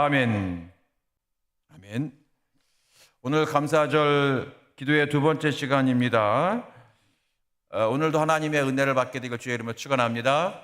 아멘. 아멘. 오늘 감사절 기도의 두 번째 시간입니다. 어, 오늘도 하나님의 은혜를 받게 되길 주의 이름으로 축원합니다.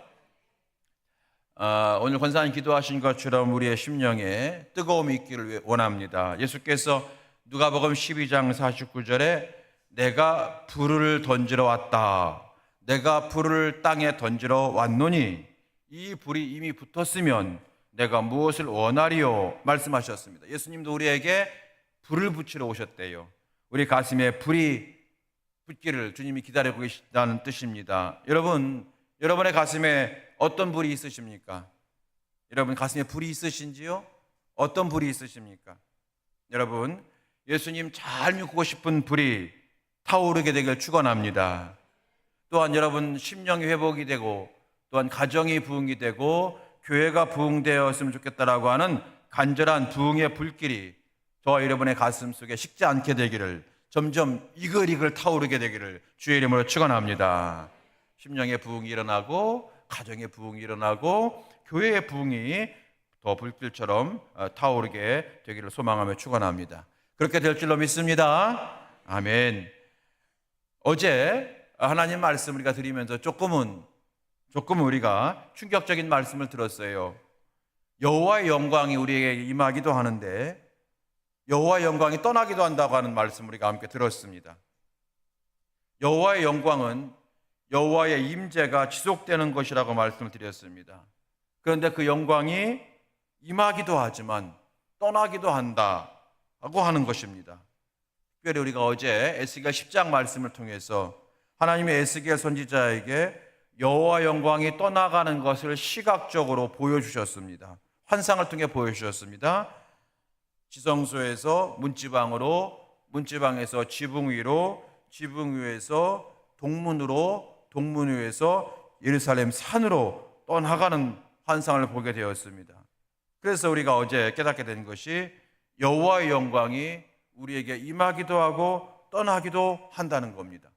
어, 오늘 권사님 기도하신 것처럼 우리의 심령에 뜨거움이 있기를 원합니다. 예수께서 누가복음 12장 49절에 내가 불을 던지러 왔다. 내가 불을 땅에 던지러 왔노니 이 불이 이미 붙었으면 내가 무엇을 원하리요 말씀하셨습니다. 예수님도 우리에게 불을 붙이러 오셨대요. 우리 가슴에 불이 붙기를 주님이 기다리고 계시다는 뜻입니다. 여러분, 여러분의 가슴에 어떤 불이 있으십니까? 여러분 가슴에 불이 있으신지요? 어떤 불이 있으십니까? 여러분, 예수님 잘 믿고 싶은 불이 타오르게 되길 축원합니다. 또한 여러분 심령이 회복이 되고 또한 가정이 부흥이 되고 교회가 부흥되었으면 좋겠다라고 하는 간절한 부흥의 불길이 저와 여러분의 가슴 속에 식지 않게 되기를 점점 이글이글 타오르게 되기를 주의 이름으로 축원합니다. 심령의 부흥이 일어나고 가정의 부흥이 일어나고 교회의 부흥이 더 불길처럼 어, 타오르게 되기를 소망하며 축원합니다. 그렇게 될 줄로 믿습니다. 아멘. 어제 하나님 말씀 우리가 드리면서 조금은 조금 우리가 충격적인 말씀을 들었어요. 여호와의 영광이 우리에게 임하기도 하는데 여호와의 영광이 떠나기도 한다고 하는 말씀 우리가 함께 들었습니다. 여호와의 영광은 여호와의 임재가 지속되는 것이라고 말씀을 드렸습니다. 그런데 그 영광이 임하기도 하지만 떠나기도 한다고 하는 것입니다. 특별히 우리가 어제 에스겔 10장 말씀을 통해서 하나님의 에스겔 선지자에게 여호와 영광이 떠나가는 것을 시각적으로 보여주셨습니다. 환상을 통해 보여주셨습니다. 지성소에서 문지방으로, 문지방에서 지붕 위로, 지붕 위에서 동문으로, 동문 위에서 예루살렘 산으로 떠나가는 환상을 보게 되었습니다. 그래서 우리가 어제 깨닫게 된 것이 여호와의 영광이 우리에게 임하기도 하고 떠나기도 한다는 겁니다.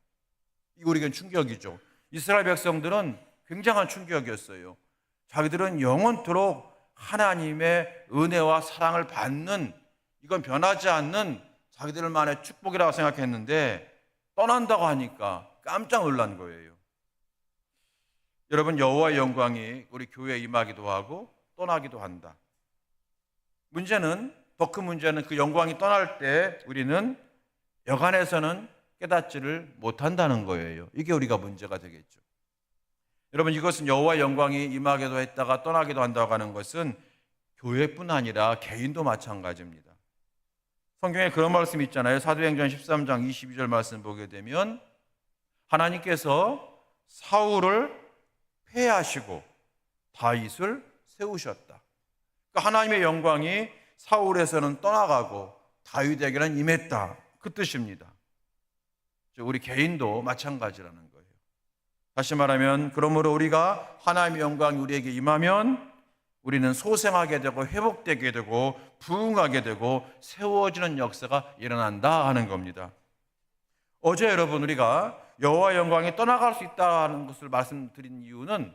이거 우리에겐 충격이죠. 이스라엘 백성들은 굉장한 충격이었어요. 자기들은 영원토록 하나님의 은혜와 사랑을 받는 이건 변하지 않는 자기들만의 축복이라고 생각했는데 떠난다고 하니까 깜짝 놀란 거예요. 여러분 여호와의 영광이 우리 교회에 임하기도 하고 떠나기도 한다. 문제는 더 큰 문제는 그 영광이 떠날 때 우리는 여간에서는 깨닫지를 못한다는 거예요. 이게 우리가 문제가 되겠죠. 여러분 이것은 여호와의 영광이 임하기도 했다가 떠나기도 한다고 하는 것은 교회뿐 아니라 개인도 마찬가지입니다. 성경에 그런 말씀이 있잖아요. 사도행전 13장 22절 말씀 보게 되면 하나님께서 사울을 폐하시고 다윗을 세우셨다. 그러니까 하나님의 영광이 사울에서는 떠나가고 다윗에게는 임했다. 그 뜻입니다. 우리 개인도 마찬가지라는 거예요. 다시 말하면 그러므로 우리가 하나님의 영광이 우리에게 임하면 우리는 소생하게 되고 회복되게 되고 부흥하게 되고 세워지는 역사가 일어난다 하는 겁니다. 어제 여러분 우리가 여호와 영광이 떠나갈 수 있다는 것을 말씀드린 이유는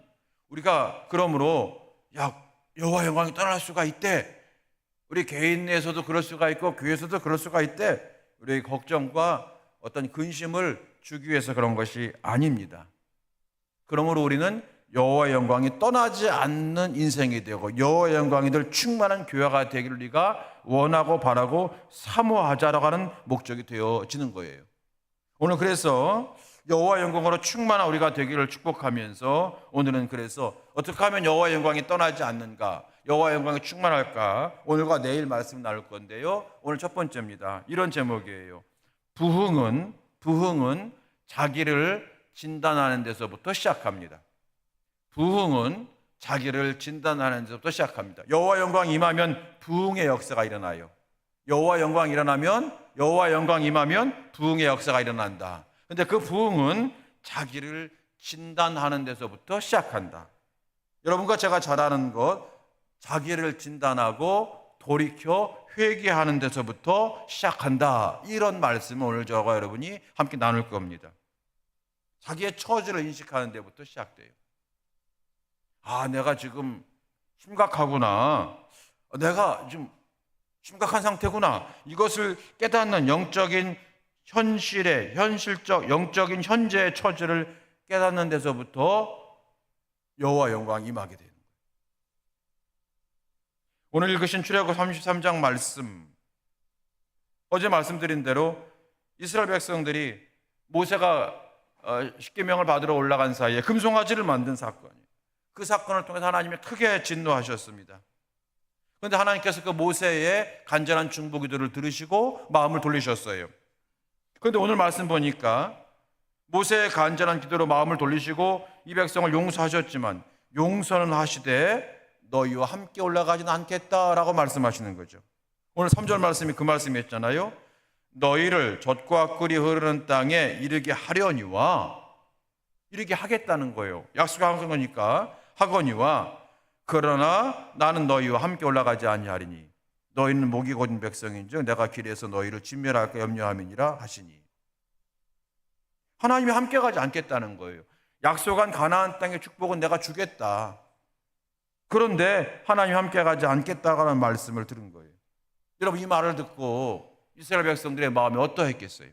우리가 그러므로 야 여호와 영광이 떠날 수가 있대. 우리 개인 내에서도 그럴 수가 있고 교회에서도 그럴 수가 있대. 우리의 걱정과 어떤 근심을 주기 위해서 그런 것이 아닙니다. 그러므로 우리는 여호와 영광이 떠나지 않는 인생이 되고 여호와 영광이 늘 충만한 교회가 되기를 우리가 원하고 바라고 사모하자라고 하는 목적이 되어지는 거예요. 오늘 그래서 여호와 영광으로 충만한 우리가 되기를 축복하면서 오늘은 그래서 어떻게 하면 여호와 영광이 떠나지 않는가? 여호와 영광이 충만할까? 오늘과 내일 말씀 나눌 건데요. 오늘 첫 번째입니다. 이런 제목이에요. 부흥은 부흥은 자기를 진단하는 데서부터 시작합니다. 부흥은 자기를 진단하는 데서부터 시작합니다. 여호와 영광 임하면 부흥의 역사가 일어나요. 여호와 영광 일어나면 여호와 영광 임하면 부흥의 역사가 일어난다. 근데 그 부흥은 자기를 진단하는 데서부터 시작한다. 여러분과 제가 잘 아는 것 자기를 진단하고 돌이켜 회개하는 데서부터 시작한다. 이런 말씀을 오늘 저와 여러분이 함께 나눌 겁니다. 자기의 처지를 인식하는 데부터 시작돼요. 아, 내가 지금 심각하구나. 어, 내가 좀 심각한 상태구나. 이것을 깨닫는 영적인 현실의 현실적 영적인 현재의 처지를 깨닫는 데서부터 여호와 영광이 임하게 거예요. 오늘 읽으신 출애굽 33장 말씀 어제 말씀드린 대로 이스라엘 백성들이 모세가 어, 십계명을 받으러 올라간 사이에 금송아지를 만든 사건이에요. 그 사건을 통해서 하나님이 크게 진노하셨습니다. 그런데 하나님께서 그 모세의 간절한 중보 기도를 들으시고 마음을 돌리셨어요. 그런데 오늘 말씀 보니까 모세의 간절한 기도로 마음을 돌리시고 이 백성을 용서하셨지만 용서는 하시되 너희와 함께 올라가지는 않겠다라고 말씀하시는 거죠. 오늘 3절 말씀이 그 말씀이었잖아요. 너희를 젖과 꿀이 흐르는 땅에 이르게 하려니와 이르게 하겠다는 거예요. 약속한 거니까 하거니와 그러나 나는 너희와 함께 올라가지 아니하리니 너희는 목이 곧은 백성인즉 내가 길에서 너희를 진멸할까 염려함이니라 하시니 하나님이 함께 가지 않겠다는 거예요. 약속한 가나안 땅의 축복은 내가 주겠다. 그런데 하나님 함께 가지 않겠다라는 말씀을 들은 거예요. 여러분 이 말을 듣고 이스라엘 백성들의 마음이 어떠했겠어요?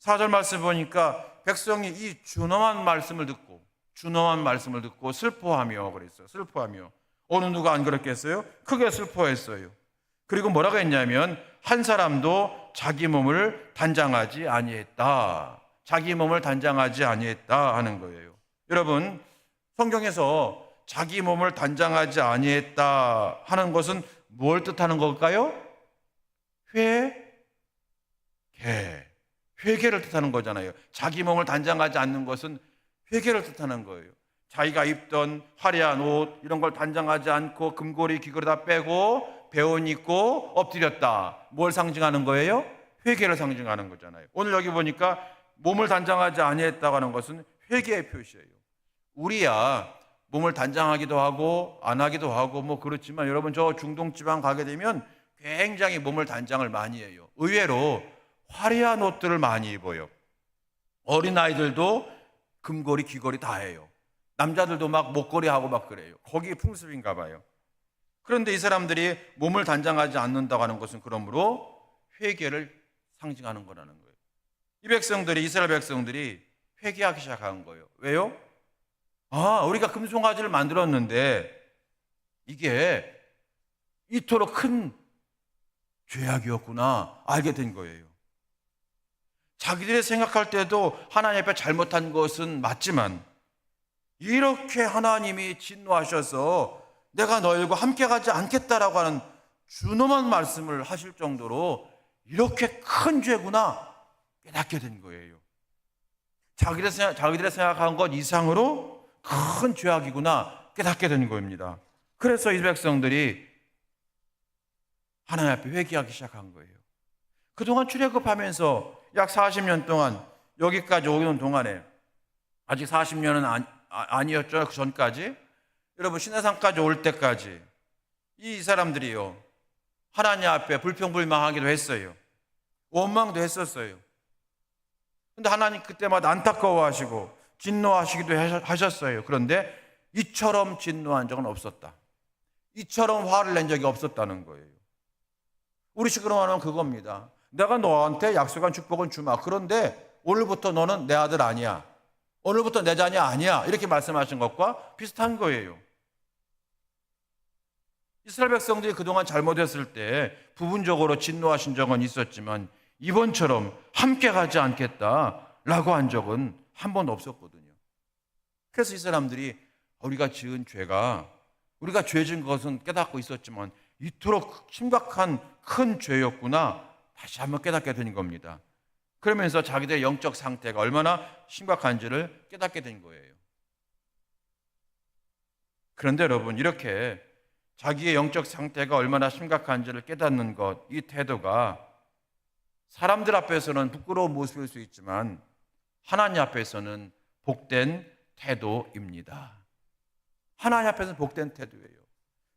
4절 말씀 보니까 백성이 이 준엄한 말씀을 듣고 준엄한 말씀을 듣고 슬퍼하며 그랬어요. 슬퍼하며 어느 누가 안 그랬겠어요? 크게 슬퍼했어요. 그리고 뭐라고 했냐면 한 사람도 자기 몸을 단장하지 아니했다. 자기 몸을 단장하지 아니했다 하는 거예요. 여러분 성경에서 자기 몸을 단장하지 아니했다 하는 것은 뭘 뜻하는 걸까요? 회, 개, 회개를 뜻하는 거잖아요. 자기 몸을 단장하지 않는 것은 회개를 뜻하는 거예요. 자기가 입던 화려한 옷 이런 걸 단장하지 않고 금고리 귀걸이 다 빼고 배옷 입고 엎드렸다. 뭘 상징하는 거예요? 회개를 상징하는 거잖아요. 오늘 여기 보니까 몸을 단장하지 아니했다고 하는 것은 회개의 표시예요. 우리야 몸을 단장하기도 하고 안 하기도 하고 뭐 그렇지만 여러분 저 중동 지방 가게 되면 굉장히 몸을 단장을 많이 해요. 의외로 화려한 옷들을 많이 입어요. 어린 아이들도 금고리 귀걸이 다 해요. 남자들도 막 목걸이 하고 막 그래요. 거기 풍습인가 봐요. 그런데 이 사람들이 몸을 단장하지 않는다고 하는 것은 그러므로 회개를 상징하는 거라는 거예요. 이 백성들이 이스라엘 백성들이 회개하기 시작한 거예요. 왜요? 아, 우리가 금송아지를 만들었는데 이게 이토록 큰 죄악이었구나 알게 된 거예요. 자기들이 생각할 때도 하나님 앞에 잘못한 것은 맞지만 이렇게 하나님이 진노하셔서 내가 너희들과 함께 가지 않겠다라고 하는 준엄한 말씀을 하실 정도로 이렇게 큰 죄구나 깨닫게 된 거예요. 자기들 생각, 자기들의 생각한 것 이상으로 큰 죄악이구나 깨닫게 된 겁니다. 그래서 이 백성들이 하나님 앞에 회개하기 시작한 거예요. 그동안 출애굽하면서 약 40년 동안 여기까지 오는 동안에 아직 40년은 아니, 아니었죠. 그 전까지 여러분 신해산까지 올 때까지 이 사람들이요 하나님 앞에 불평불망하기도 했어요. 원망도 했었어요. 근데 하나님 그때마다 안타까워하시고 진노하시기도 하셨어요. 그런데 이처럼 진노한 적은 없었다. 이처럼 화를 낸 적이 없었다는 거예요. 우리 식으로 말하면 그겁니다. 내가 너한테 약속한 축복은 주마. 그런데 오늘부터 너는 내 아들 아니야. 오늘부터 내 자녀 아니야. 이렇게 말씀하신 것과 비슷한 거예요. 이스라엘 백성들이 그동안 잘못했을 때 부분적으로 진노하신 적은 있었지만 이번처럼 함께 가지 않겠다라고 한 적은 한 번도 없었거든요. 그래서 이 사람들이 우리가 지은 죄가 우리가 죄 지은 것은 깨닫고 있었지만 이토록 심각한 큰 죄였구나 다시 한번 깨닫게 된 겁니다. 그러면서 자기들의 영적 상태가 얼마나 심각한지를 깨닫게 된 거예요. 그런데 여러분 이렇게 자기의 영적 상태가 얼마나 심각한지를 깨닫는 것, 이 태도가 사람들 앞에서는 부끄러운 모습일 수 있지만 하나님 앞에서는 복된 태도입니다. 하나님 앞에서는 복된 태도예요.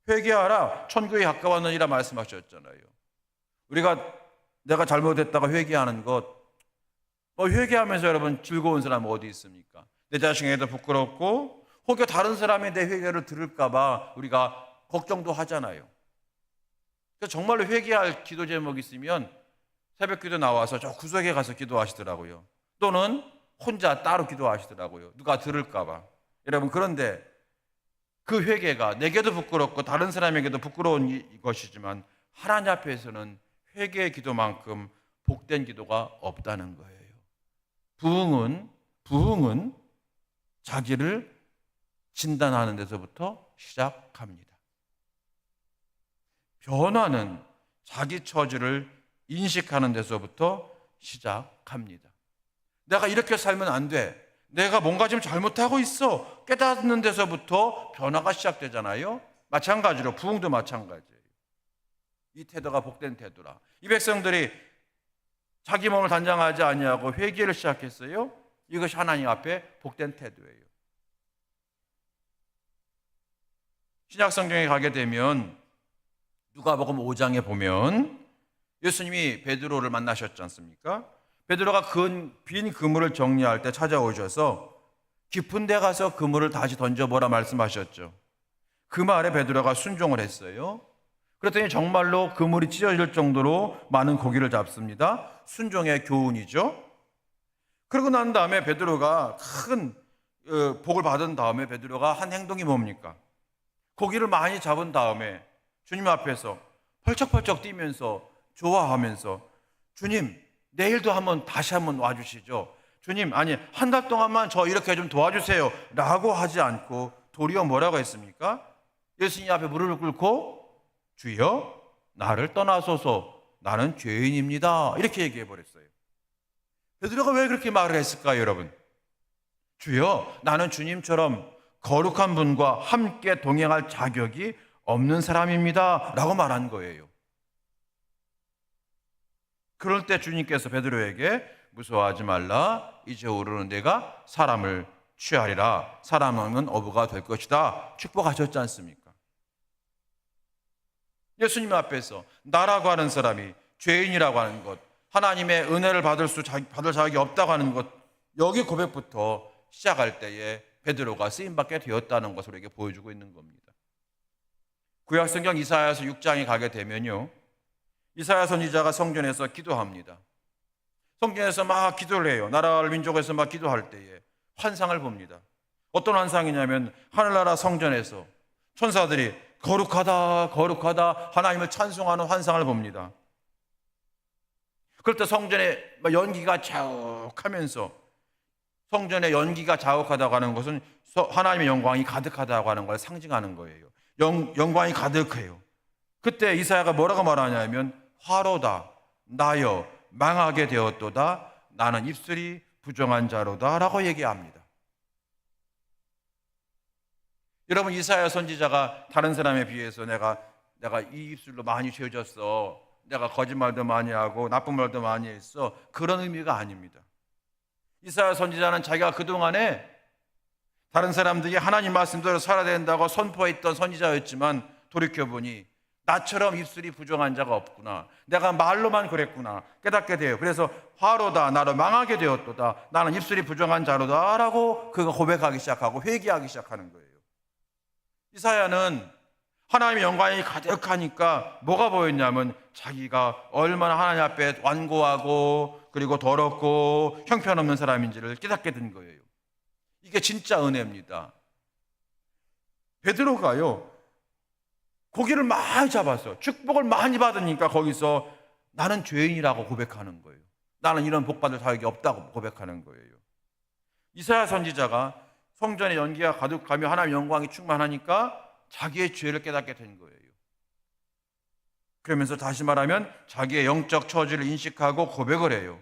회개하라 천국에 가까웠느니라 말씀하셨잖아요. 우리가 내가 잘못했다가 회개하는 것, 뭐 회개하면서 여러분 즐거운 사람 어디 있습니까? 내 자신에게도 부끄럽고 혹여 다른 사람이 내 회개를 들을까봐 우리가 걱정도 하잖아요. 그래서 정말로 회개할 기도 제목이 있으면 새벽 기도 나와서 저 구석에 가서 기도하시더라고요. 또는 혼자 따로 기도하시더라고요. 누가 들을까봐. 여러분, 그런데 그 회개가 내게도 부끄럽고 다른 사람에게도 부끄러운 이- 것이지만 하나님 앞에서는 회개의 기도만큼 복된 기도가 없다는 거예요. 부흥은 부흥은 자기를 진단하는 데서부터 시작합니다. 변화는 자기 처지를 인식하는 데서부터 시작합니다. 내가 이렇게 살면 안 돼. 내가 뭔가 좀 잘못하고 있어. 깨닫는 데서부터 변화가 시작되잖아요. 마찬가지로 부흥도 마찬가지예요. 이 태도가 복된 태도라. 이 백성들이 자기 몸을 단장하지 아니하고 회개를 시작했어요. 이것이 하나님 앞에 복된 태도예요. 신약 성경에 가게 되면 누가복음 5장에 보면 예수님이 베드로를 만나셨지 않습니까? 베드로가 근, 빈 그물을 정리할 때 찾아오셔서 깊은 데 가서 그물을 다시 던져보라 말씀하셨죠. 그 말에 베드로가 순종을 했어요. 그랬더니 정말로 그물이 찢어질 정도로 많은 고기를 잡습니다. 순종의 교훈이죠. 그러고 난 다음에 베드로가 큰 어, 복을 받은 다음에 베드로가 한 행동이 뭡니까? 고기를 많이 잡은 다음에 주님 앞에서 펄쩍펄쩍 뛰면서 좋아하면서 주님 내일도 한번 다시 한번 와주시죠. 주님 아니 한 달 동안만 저 이렇게 좀 도와주세요. 라고 하지 않고 도리어 뭐라고 했습니까? 예수님 앞에 무릎을 꿇고 주여 나를 떠나소서 나는 죄인입니다. 이렇게 얘기해 버렸어요. 베드로가 왜 그렇게 말을 했을까요, 여러분? 주여 나는 주님처럼 거룩한 분과 함께 동행할 자격이 없는 사람입니다. 라고 말한 거예요. 그럴 때 주님께서 베드로에게 무서워하지 말라. 이제 오르는 내가 사람을 취하리라. 사람은 어부가 될 것이다. 축복하셨지 않습니까? 예수님 앞에서 나라고 하는 사람이 죄인이라고 하는 것, 하나님의 은혜를 받을 수 받을 자격이 없다고 하는 것, 여기 고백부터 시작할 때에 베드로가 쓰임 받게 되었다는 것을 우리에게 보여주고 있는 겁니다. 구약 성경 이사야서 6장에 가게 되면요. 이사야 선지자가 성전에서 기도합니다. 성전에서 막 기도를 해요. 나라를 민족에서 막 기도할 때에 환상을 봅니다. 어떤 환상이냐면 하늘나라 성전에서 천사들이 거룩하다 거룩하다 하나님을 찬송하는 환상을 봅니다. 그럴 때 성전에 막 연기가 자욱하면서 성전의 연기가 자욱하다고 하는 것은 서- 하나님의 영광이 가득하다고 하는 걸 상징하는 거예요. 영, 영광이 가득해요. 그때 이사야가 뭐라고 말하냐면 화로다 나여 망하게 되었도다 나는 입술이 부정한 자로다라고 얘기합니다. 여러분 이사야 선지자가 다른 사람에 비해서 내가 내가 이 입술로 많이 죄졌어. 내가 거짓말도 많이 하고 나쁜 말도 많이 했어. 그런 의미가 아닙니다. 이사야 선지자는 자기가 그동안에 다른 사람들이 하나님 말씀대로 살아야 된다고 선포했던 선지자였지만 돌이켜보니 나처럼 입술이 부정한 자가 없구나. 내가 말로만 그랬구나. 깨닫게 돼요. 그래서 화로다. 나를 망하게 되었도다. 나는 입술이 부정한 자로다. 라고 그가 고백하기 시작하고 회개하기 시작하는 거예요. 이사야는 하나님의 영광이 가득하니까 뭐가 보였냐면 자기가 얼마나 하나님 앞에 완고하고 그리고 더럽고 형편없는 사람인지를 깨닫게 된 거예요. 이게 진짜 은혜입니다. 베드로가요. 고기를 많이 잡아서 축복을 많이 받으니까 거기서 나는 죄인이라고 고백하는 거예요. 나는 이런 복 받을 자격이 없다고 고백하는 거예요. 이사야 선지자가 성전에 연기가 가득하며 하나님의 영광이 충만하니까 자기의 죄를 깨닫게 된 거예요. 그러면서 다시 말하면 자기의 영적 처지를 인식하고 고백을 해요.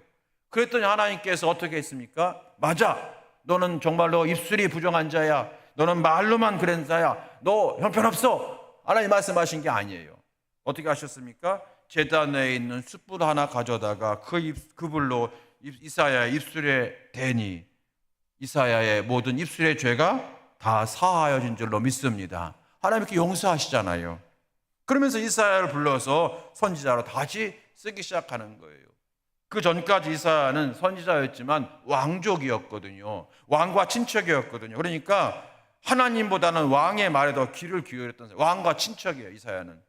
그랬더니 하나님께서 어떻게 했습니까? 맞아. 너는 정말로 입술이 부정한 자야. 너는 말로만 그런 자야. 너 형편없어. 하나님 말씀하신 게 아니에요. 어떻게 하셨습니까? 재단 에 있는 숯불 하나 가져다가 그, 입, 그 불로 이사야의 입술에 대니 이사야의 모든 입술의 죄가 다 사하여진 줄로 믿습니다. 하나님께 용서하시잖아요. 그러면서 이사야를 불러서 선지자로 다시 쓰기 시작하는 거예요. 그 전까지 이사야는 선지자였지만 왕족이었거든요. 왕과 친척이었거든요. 그러니까 하나님보다는 왕의 말에 더 귀를 기울였던. 왕과 친척이에요, 이사야는.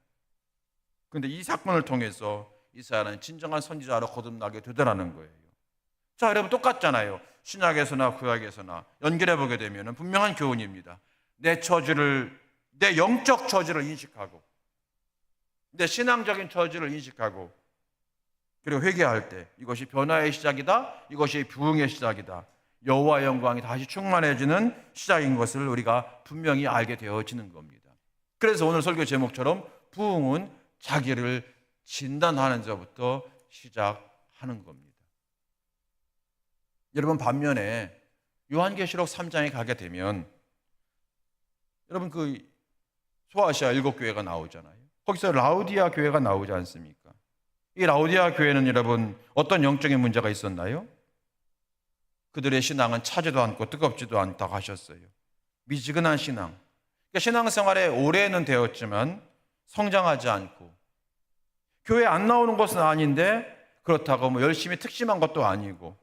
근데 이 사건을 통해서 이사야는 진정한 선지자로 거듭나게 되더라는 거예요. 자, 여러분 똑같잖아요. 신약에서나 구약에서나 연결해 보게 되면 분명한 교훈입니다. 내 처지를 내 영적 처지를 인식하고 내 신앙적인 처지를 인식하고 그리고 회개할 때 이것이 변화의 시작이다. 이것이 부흥의 시작이다. 여호와 의 영광이 다시 충만해지는 시작인 것을 우리가 분명히 알게 되어지는 겁니다. 그래서 오늘 설교 제목처럼 부흥은 자기를 진단하는 자부터 시작하는 겁니다. 여러분 반면에 요한계시록 3장에 가게 되면 여러분 그 소아시아 일곱 교회가 나오잖아요. 거기서 라우디아 교회가 나오지 않습니까? 이 라우디아 교회는 여러분 어떤 영적인 문제가 있었나요? 그들의 신앙은 차지도 않고 뜨겁지도 않다고 하셨어요. 미지근한 신앙. 그러니까 신앙생활에 오래는 되었지만 성장하지 않고 교회 안 나오는 것은 아닌데 그렇다고 뭐 열심히 특심한 것도 아니고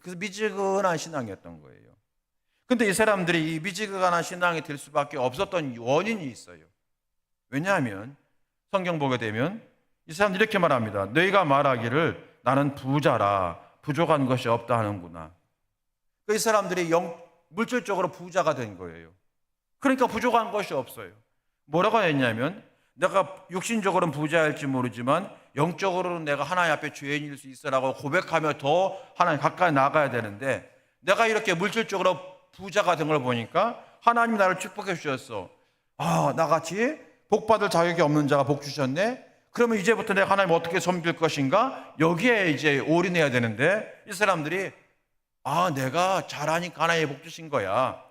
그래서 미지근한 신앙이었던 거예요. 근데 이 사람들이 이 미지근한 신앙이 될 수밖에 없었던 원인이 있어요. 왜냐하면 성경 보게 되면 이 사람들이 이렇게 말합니다. 너희가 말하기를 나는 부자라 부족한 것이 없다 하는구나. 이 사람들이 영, 물질적으로 부자가 된 거예요. 그러니까 부족한 것이 없어요. 뭐라고 했냐면 내가 육신적으로는 부자일지 모르지만 영적으로는 내가 하나님 앞에 죄인일 수 있어라고 고백하며 더 하나님 가까이 나가야 되는데 내가 이렇게 물질적으로 부자가 된 걸 보니까 하나님 나를 축복해 주셨어. 아, 나같이 복 받을 자격이 없는 자가 복 주셨네. 그러면 이제부터 내가 하나님 어떻게 섬길 것인가? 여기에 이제 올인해야 되는데 이 사람들이 아, 내가 잘하니까 하나님 복 주신 거야.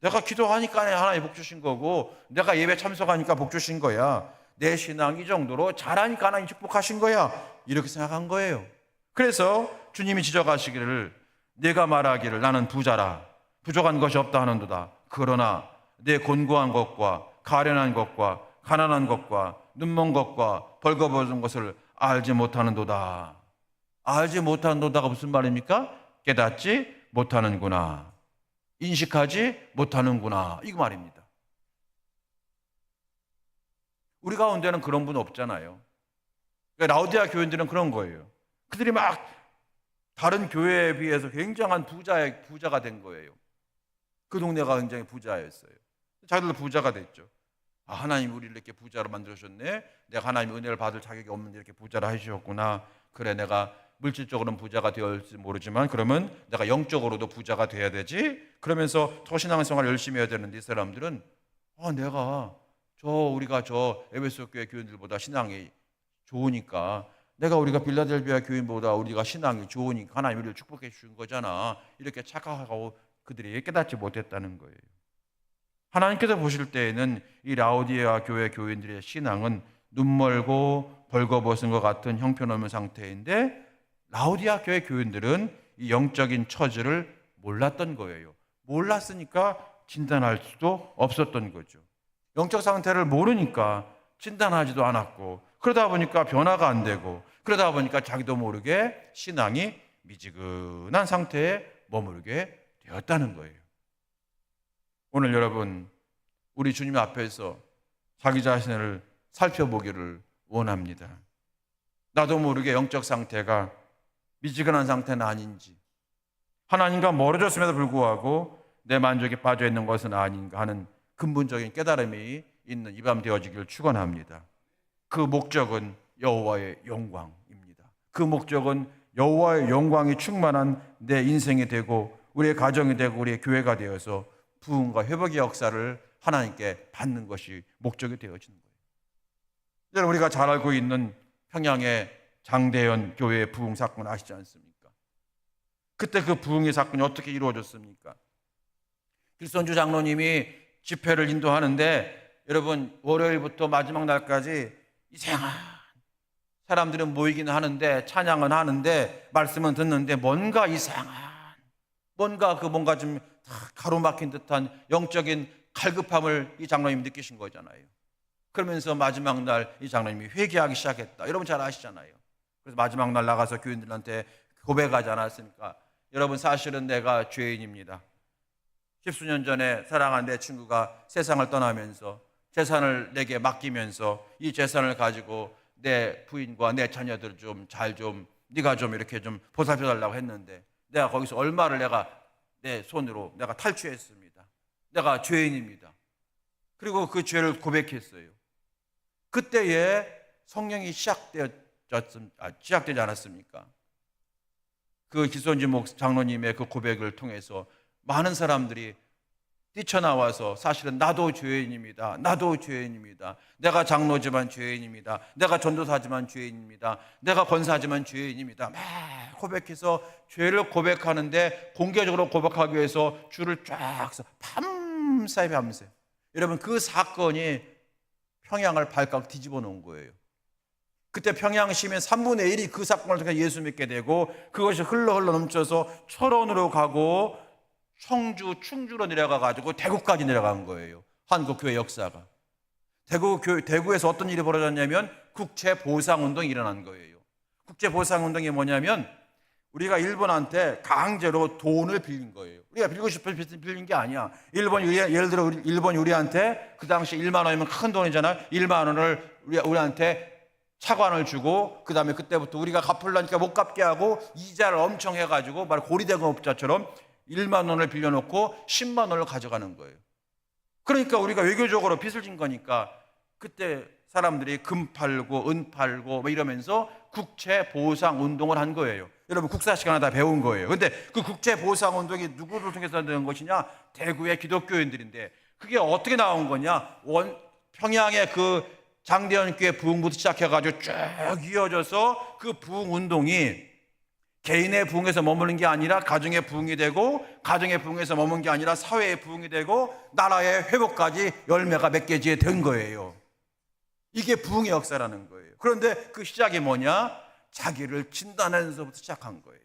내가 기도하니까 하나님 복 주신 거고, 내가 예배 참석하니까 복 주신 거야. 내 신앙 이 정도로 잘하니까 하나님 축복하신 거야. 이렇게 생각한 거예요. 그래서 주님이 지적하시기를 내가 말하기를 나는 부자라. 부족한 것이 없다 하는도다. 그러나 내 곤고한 것과 가련한 것과 가난한 것과 눈먼 것과 벌거벗은 것을 알지 못하는도다. 알지 못하는도다가 무슨 말입니까? 깨닫지 못하는구나. 인식하지 못하는구나. 이거 말입니다. 우리 가운데는 그런 분 없잖아요. 그러니까 라우디아 교인들은 그런 거예요. 그들이 막 다른 교회에 비해서 굉장한 부자의 부자가 된 거예요. 그 동네가 굉장히 부자였어요. 자기들도 부자가 됐죠. 아, 하나님 우리를 이렇게 부자로 만들으셨네. 내가 하나님 은혜를 받을 자격이 없는데 이렇게 부자로 해주셨구나. 그래, 내가 물질적으로는 부자가 되었을지 모르지만 그러면 내가 영적으로도 부자가 돼야 되지. 그러면서 더 신앙 생활 열심히 해야 되는데 이 사람들은 아, 내가 저 우리가 저 에베소 교회 교인들보다 신앙이 좋으니까 내가 우리가 빌라델비아 교인보다 우리가 신앙이 좋으니까 하나님 우리를 축복해 주신 거잖아. 이렇게 착각하고 그들이 깨닫지 못했다는 거예요. 하나님께서 보실 때에는 이 라우디아 교회 교인들의 신앙은 눈멀고 벌거벗은 것 같은 형편없는 상태인데 라우디아 교회 교인들은 이 영적인 처지를 몰랐던 거예요. 몰랐으니까 진단할 수도 없었던 거죠. 영적 상태를 모르니까 진단하지도 않았고 그러다 보니까 변화가 안 되고 그러다 보니까 자기도 모르게 신앙이 미지근한 상태에 머물게 되었다는 거예요. 오늘 여러분 우리 주님 앞에서 자기 자신을 살펴보기를 원합니다. 나도 모르게 영적 상태가 미지근한 상태는 아닌지 하나님과 멀어졌음에도 불구하고 내 만족에 빠져 있는 것은 아닌가 하는 근본적인 깨달음이 있는 이 밤 되어지기를 축원합니다. 그 목적은 여호와의 영광입니다. 그 목적은 여호와의 영광이 충만한 내 인생이 되고 우리의 가정이 되고 우리의 교회가 되어서 부흥과 회복의 역사를 하나님께 받는 것이 목적이 되어지는 거예요. 여러분 우리가 잘 알고 있는 평양의 장대현 교회의 부흥 사건 아시지 않습니까? 그때 그 부흥의 사건이 어떻게 이루어졌습니까? 길선주 장로님이 집회를 인도하는데 여러분 월요일부터 마지막 날까지 이상한 사람들은 모이기는 하는데 찬양은 하는데 말씀은 듣는데 뭔가 이상한 뭔가 그 뭔가 좀 가로막힌 듯한 영적인 갈급함을 이 장로님이 느끼신 거잖아요. 그러면서 마지막 날 이 장로님이 회개하기 시작했다. 여러분 잘 아시잖아요. 그래서 마지막 날 나가서 교인들한테 고백하지 않았습니까? 여러분 사실은 내가 죄인입니다. 십수년 전에 사랑한 내 친구가 세상을 떠나면서 재산을 내게 맡기면서 이 재산을 가지고 내 부인과 내 자녀들 좀 잘좀 네가 좀 이렇게 좀 보살펴 달라고 했는데 내가 거기서 얼마를 내가 내 손으로 내가 탈취했습니다. 내가 죄인입니다. 그리고 그 죄를 고백했어요. 그때에 성령이 시작되었 아, 시작되지 않았습니까? 그 기선지 목 장로님의 그 고백을 통해서 많은 사람들이 뛰쳐나와서 사실은 나도 죄인입니다. 나도 죄인입니다. 내가 장로지만 죄인입니다. 내가 전도사지만 죄인입니다. 내가 권사지만 죄인입니다. 막 고백해서 죄를 고백하는데 공개적으로 고백하기 위해서 줄을 쫙 서 밤새 밤새. 여러분 그 사건이 평양을 발칵 뒤집어 놓은 거예요. 그때 평양 시민 3분의 1이 그 사건을 통해 예수 믿게 되고 그것이 흘러 흘러 넘쳐서 철원으로 가고 청주, 충주로 내려가 가지고 대구까지 내려간 거예요. 한국 교회 역사가. 대구 교 대구에서 어떤 일이 벌어졌냐면 국채 보상 운동이 일어난 거예요. 국채 보상 운동이 뭐냐면 우리가 일본한테 강제로 돈을 빌린 거예요. 우리가 빌고 싶어 빌린 게 아니야. 일본 우리 예를 들어 일본 우리한테 그 당시 1만 원이면 큰 돈이잖아. 1만 원을 우리 우리한테 차관을 주고 그 다음에 그때부터 우리가 갚으려니까 못 갚게 하고 이자를 엄청 해가지고 말 고리대금업자처럼 1만 원을 빌려놓고 10만 원을 가져가는 거예요. 그러니까 우리가 외교적으로 빚을 진 거니까 그때 사람들이 금 팔고 은 팔고 뭐 이러면서 국채 보상 운동을 한 거예요. 여러분 국사 시간에 다 배운 거예요. 근데 그 국채 보상 운동이 누구를 통해서 된 것이냐? 대구의 기독교인들인데 그게 어떻게 나온 거냐? 원 평양의 그 장대현 교회 부흥부터 시작해가지고 쭉 이어져서 그 부흥 운동이 개인의 부흥에서 머무는 게 아니라 가정의 부흥이 되고 가정의 부흥에서 머무는 게 아니라 사회의 부흥이 되고 나라의 회복까지 열매가 맺게 된 거예요. 이게 부흥의 역사라는 거예요. 그런데 그 시작이 뭐냐? 자기를 진단하면서부터 시작한 거예요.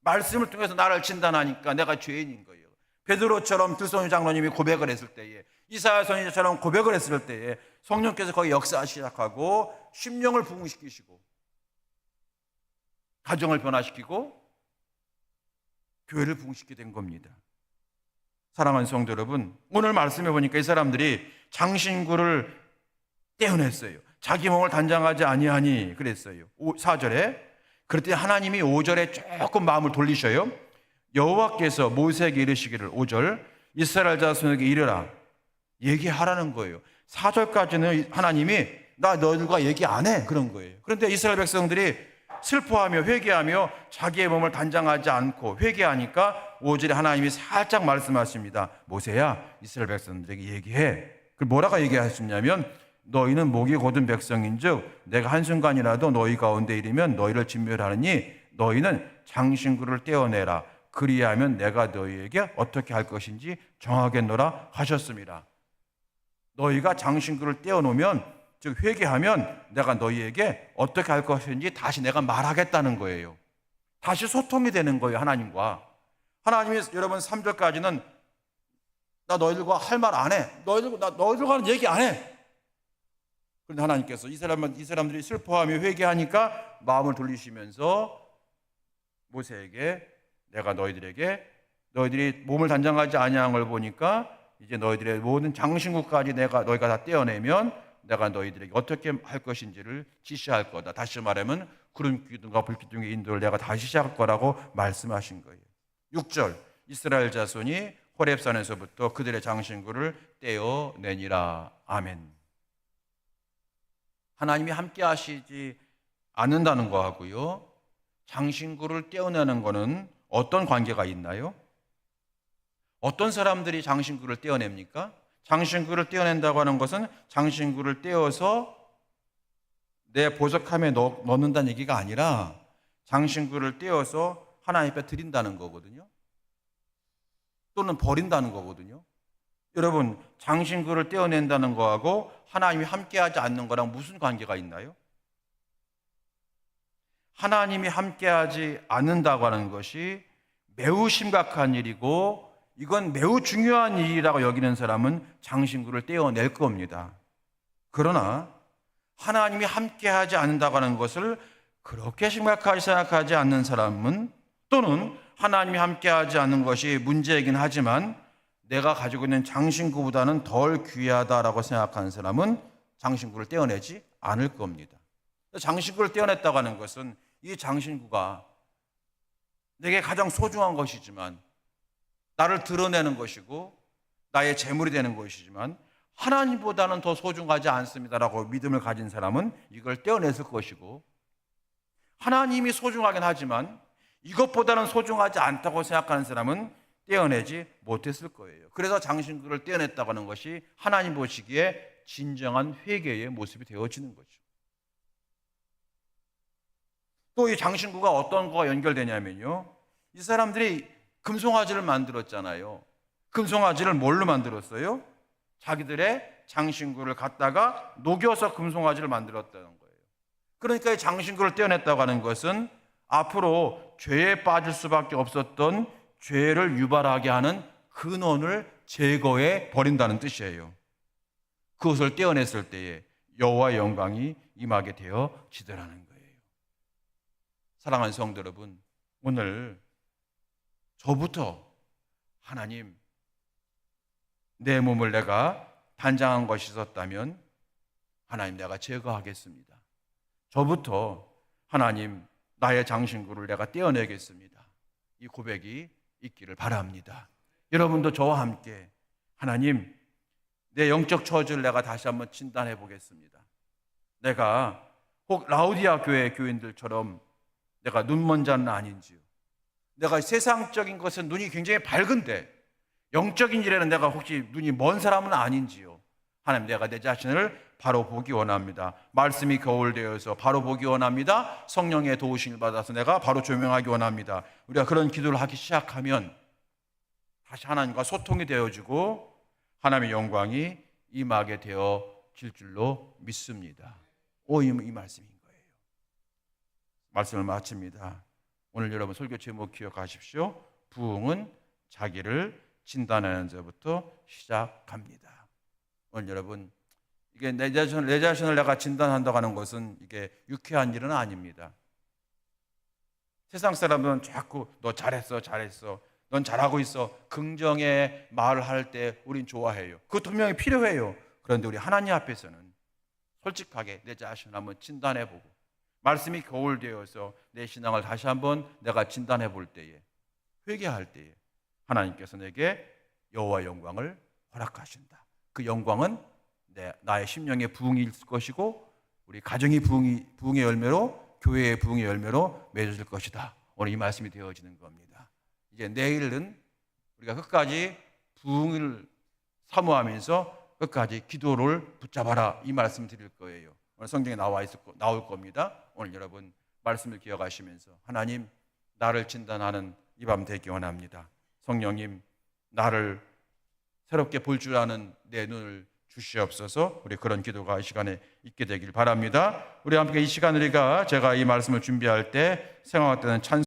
말씀을 통해서 나를 진단하니까 내가 죄인인 거예요. 베드로처럼 들소니 장로님이 고백을 했을 때에 이사야 선지자처럼 고백을 했을 때에 성령께서 거기 역사 시작하고 심령을 부흥시키시고 가정을 변화시키고 교회를 부흥시키게 된 겁니다. 사랑하는 성도 여러분, 오늘 말씀해 보니까 이 사람들이 장신구를 떼어냈어요. 자기 몸을 단장하지 아니하니 그랬어요. 4절에 그럴 때 하나님이 5절에 조금 마음을 돌리셔요. 여호와께서 모세에게 이르시기를 5절 이스라엘 자손에게 이르라 얘기하라는 거예요. 4절까지는 하나님이 나 너희들과 얘기 안 해 그런 거예요. 그런데 이스라엘 백성들이 슬퍼하며 회개하며 자기의 몸을 단장하지 않고 회개하니까 5절에 하나님이 살짝 말씀하십니다. 모세야 이스라엘 백성들에게 얘기해. 그 뭐라고 얘기하셨냐면 너희는 목이 곧은 백성인즉 내가 한순간이라도 너희 가운데 이르면 너희를 진멸하느니 너희는 장신구를 떼어내라. 그리하면 내가 너희에게 어떻게 할 것인지 정하겠노라 하셨습니다. 너희가 장신구를 떼어놓으면 즉 회개하면 내가 너희에게 어떻게 할 것인지 다시 내가 말하겠다는 거예요. 다시 소통이 되는 거예요, 하나님과. 하나님이 여러분 3절까지는 나 너희들과 할 말 안 해. 너희들 나 너희들과는 얘기 안 해. 그런데 하나님께서 이 사람 이 사람들이 슬퍼하며 회개하니까 마음을 돌리시면서 모세에게 내가 너희들에게 너희들이 몸을 단장하지 아니한 걸 보니까 이제 너희들의 모든 장신구까지 내가 너희가 다 떼어내면 내가 너희들에게 어떻게 할 것인지를 지시할 거다. 다시 말하면 구름 기둥과 불빛 중의 인도를 내가 다시 시작할 거라고 말씀하신 거예요. 6절 이스라엘 자손이 호렙산에서부터 그들의 장신구를 떼어내니라. 아멘. 하나님이 함께 하시지 않는다는 거하고요. 장신구를 떼어내는 거는 어떤 관계가 있나요? 어떤 사람들이 장신구를 떼어냅니까? 장신구를 떼어낸다고 하는 것은 장신구를 떼어서 내 보석함에 넣, 넣는다는 얘기가 아니라 장신구를 떼어서 하나님 앞에 드린다는 거거든요. 또는 버린다는 거거든요. 여러분, 장신구를 떼어낸다는 거하고 하나님이 함께하지 않는 거랑 무슨 관계가 있나요? 하나님이 함께하지 않는다고 하는 것이 매우 심각한 일이고 이건 매우 중요한 일이라고 여기는 사람은 장신구를 떼어낼 겁니다. 그러나 하나님이 함께하지 않는다고 하는 것을 그렇게 심각하게 생각하지 않는 사람은 또는 하나님이 함께하지 않는 것이 문제이긴 하지만 내가 가지고 있는 장신구보다는 덜 귀하다라고 생각하는 사람은 장신구를 떼어내지 않을 겁니다. 장신구를 떼어냈다고 하는 것은 이 장신구가 내게 가장 소중한 것이지만 나를 드러내는 것이고 나의 재물이 되는 것이지만 하나님보다는 더 소중하지 않습니다라고 믿음을 가진 사람은 이걸 떼어냈을 것이고 하나님이 소중하긴 하지만 이것보다는 소중하지 않다고 생각하는 사람은 떼어내지 못했을 거예요. 그래서 장신구를 떼어냈다고 하는 것이 하나님 보시기에 진정한 회개의 모습이 되어지는 거죠. 또 이 장신구가 어떤 거가 연결되냐면요. 이 사람들이 금송아지를 만들었잖아요. 금송아지를 뭘로 만들었어요? 자기들의 장신구를 갖다가 녹여서 금송아지를 만들었다는 거예요. 그러니까 이 장신구를 떼어냈다고 하는 것은 앞으로 죄에 빠질 수밖에 없었던 죄를 유발하게 하는 근원을 제거해 버린다는 뜻이에요. 그것을 떼어냈을 때에 여호와의 영광이 임하게 되어지더라는 거예요. 사랑하는 성도 여러분, 오늘 저부터 하나님 내 몸을 내가 단장한 것이 있었다면 하나님 내가 제거하겠습니다. 저부터 하나님 나의 장신구를 내가 떼어내겠습니다. 이 고백이 있기를 바랍니다. 여러분도 저와 함께 하나님 내 영적 처지를 내가 다시 한번 진단해 보겠습니다. 내가 혹 라우디아 교회 교인들처럼 내가 눈먼 자는 아닌지요. 내가 세상적인 것은 눈이 굉장히 밝은데 영적인 일에는 내가 혹시 눈이 먼 사람은 아닌지요. 하나님 내가 내 자신을 바로 보기 원합니다. 말씀이 거울되어서 바로 보기 원합니다. 성령의 도우심을 받아서 내가 바로 조명하기 원합니다. 우리가 그런 기도를 하기 시작하면 다시 하나님과 소통이 되어지고 하나님의 영광이 임하게 되어질 줄로 믿습니다. 오, 이, 이 말씀인 거예요. 말씀을 마칩니다. 오늘 여러분 설교 제목 기억하십시오. 부흥은 자기를 진단하는 자부터 시작합니다. 오늘 여러분 이게 내 자신을 내 자신을 내가 진단한다고 하는 것은 이게 유쾌한 일은 아닙니다. 세상 사람은 자꾸 너 잘했어, 잘했어, 넌 잘하고 있어. 긍정의 말을 할 때 우린 좋아해요. 그것 분명히 필요해요. 그런데 우리 하나님 앞에서는 솔직하게 내 자신을 한번 진단해 보고 말씀이 거울되어서 내 신앙을 다시 한번 내가 진단해 볼 때에 회개할 때에 하나님께서 내게 여호와 영광을 허락하신다. 그 영광은 내 나의 심령의 부흥이 것이고 우리 가정의 부흥이 부흥의 열매로 교회의 부흥의 열매로 맺어질 것이다. 오늘 이 말씀이 되어지는 겁니다. 이제 내일은 우리가 끝까지 부흥을 사모하면서 끝까지 기도를 붙잡아라 이 말씀 드릴 거예요. 오늘 성경에 나와 있을 거, 나올 겁니다. 오늘 여러분 말씀을 기억하시면서 하나님 나를 진단하는 이 밤 되기 원합니다. 성령님 나를 새롭게 볼 줄 아는 내 눈을 주시옵소서. 우리 그런 기도가 이 시간에 있게 되길 바랍니다. 우리 함께 이 시간 우리가 제가 이 말씀을 준비할 때 생각할 때는 찬